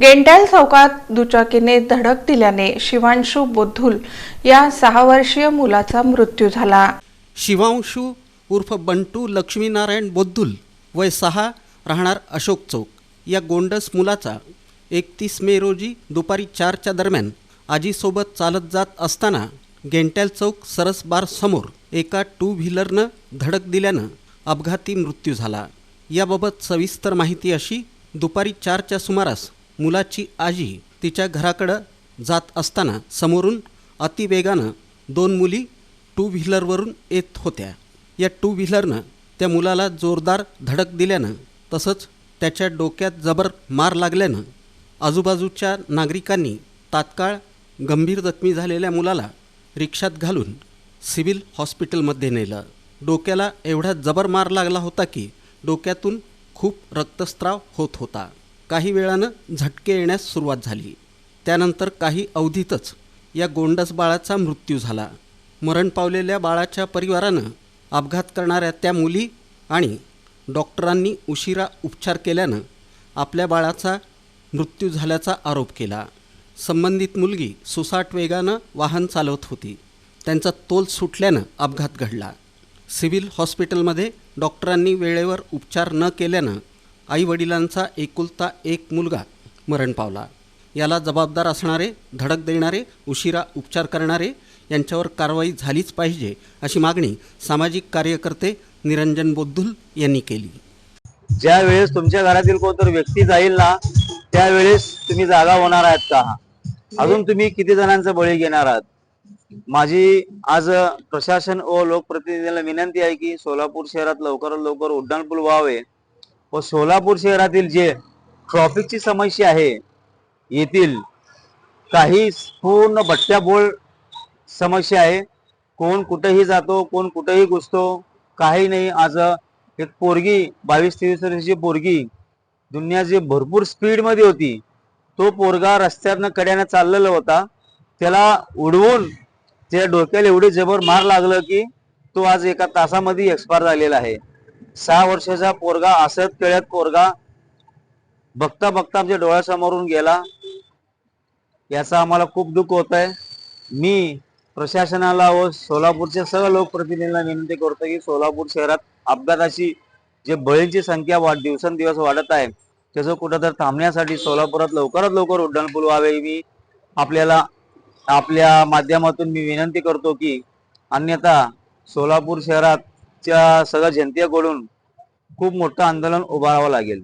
गेंडाल चौकात दुचाकीने धडक दिल्याने शिवांशू बोधुल या सहा वर्षीय मुलाचा मृत्यू झाला. शिवांशू उर्फ बंटू लक्ष्मीनारायण बोद्धुल वय सहा राहणार अशोक चौक. या गोंडस मुलाचा एकतीस मे रोजी दुपारी चारच्या दरम्यान आजीसोबत चालत जात असताना गेंटॅल चौक सरस बार समोर एका टू व्हीलरनं धडक दिल्यानं अपघाती मृत्यू झाला. याबाबत सविस्तर माहिती अशी दुपारी चारच्या सुमारास मुलाची आजी तिच्या घराकडं जात असताना समोरून अतिवेगानं दोन मुली टू व्हीलरवरून येत होत्या. या टू व्हीलरनं त्या मुलाला जोरदार धडक दिल्यानं तसंच त्याच्या डोक्यात जबर मार लागल्यानं आजूबाजूच्या नागरिकांनी तात्काळ गंभीर जखमी झालेल्या मुलाला रिक्षात घालून सिव्हिल हॉस्पिटलमध्ये नेलं. डोक्याला एवढा जबर मार लागला होता की डोक्यातून खूप रक्तस्त्राव होत होता. काही वेळानं झटके येण्यास सुरुवात झाली. त्यानंतर काही अवधीतच या गोंडस बाळाचा मृत्यू झाला. मरण पावलेल्या बाळाच्या परिवारानं अपघात करणाऱ्या त्या मुली आणि डॉक्टरांनी उशिरा उपचार केल्यानं आपल्या बाळाचा मृत्यू झाल्याचा आरोप केला. संबंधित मुलगी सुसाट वेगानं वाहन चालवत होती. त्यांचा तोल सुटल्यानं अपघात घडला. सिव्हिल हॉस्पिटलमध्ये डॉक्टरांनी वेळेवर उपचार न केल्यानं आईवडिलांचा एकुलता एक मुलगा मरण पावला. याला जबाबदार असणारे धडक देणारे उशिरा उपचार करणारे यांच्यावर कारवाई झालीच पाहिजे अशी मागणी सामाजिक कार्यकर्ते निरंजन बोद्धुल यांनी केली. ज्या वेळेस तुमच्या घरातील कोणतरी व्यक्ती जाईल ना त्यावेळेस तुम्ही जागा होणार आहात का? अजून तुम्ही किती जणांचा बळी घेणार आहात? माझी आज प्रशासन व लोकप्रतिनिधीला विनंती आहे की सोलापूर शहरात लवकरात लवकर उड्डाणपूल व्हावे. व सोलापूर शहरातील जे ट्रॉफिकची समस्या आहे येथील काही पूर्ण भट्ट्याबोळ समस्या आहे. कोण कुठेही जातो कोण कुठेही घुसतो काही नाही. आज एक पोरगी बावीस तेवीस वर्षाची पोरगी दुनिया जी भरपूर स्पीडमध्ये होती तो पोरगा रस्त्यातनं कड्यानं चाललेला होता. त्याला उडवून त्या डोक्याला एवढी जबर मार लागलं की तो आज एका तासामध्ये एक्सपायर झालेला आहे. सहा वर्षाचा पोरगा असत केळ्यात पोरगा बघता बघता आमच्या डोळ्यासमोरून गेला. याचा आम्हाला खूप दुःख होत आहे मी प्रशासनाला व सोलापूरच्या सर्व लोकप्रतिनिधींना विनंती करतो की सोलापूर शहरात अपघाताची जे बळींची संख्या वाढ दिवसेंदिवस वाढत आहे त्याचं कुठंतरी थांबण्यासाठी सोलापुरात लवकरात लवकर उड्डाणपूल व्हावे. मी आपल्याला आपल्या माध्यमातून मी विनंती करतो की अन्यथा सोलापूर शहरात च्या सगळ्या जनतेकडून खूप मोठं आंदोलन उभारावं लागेल.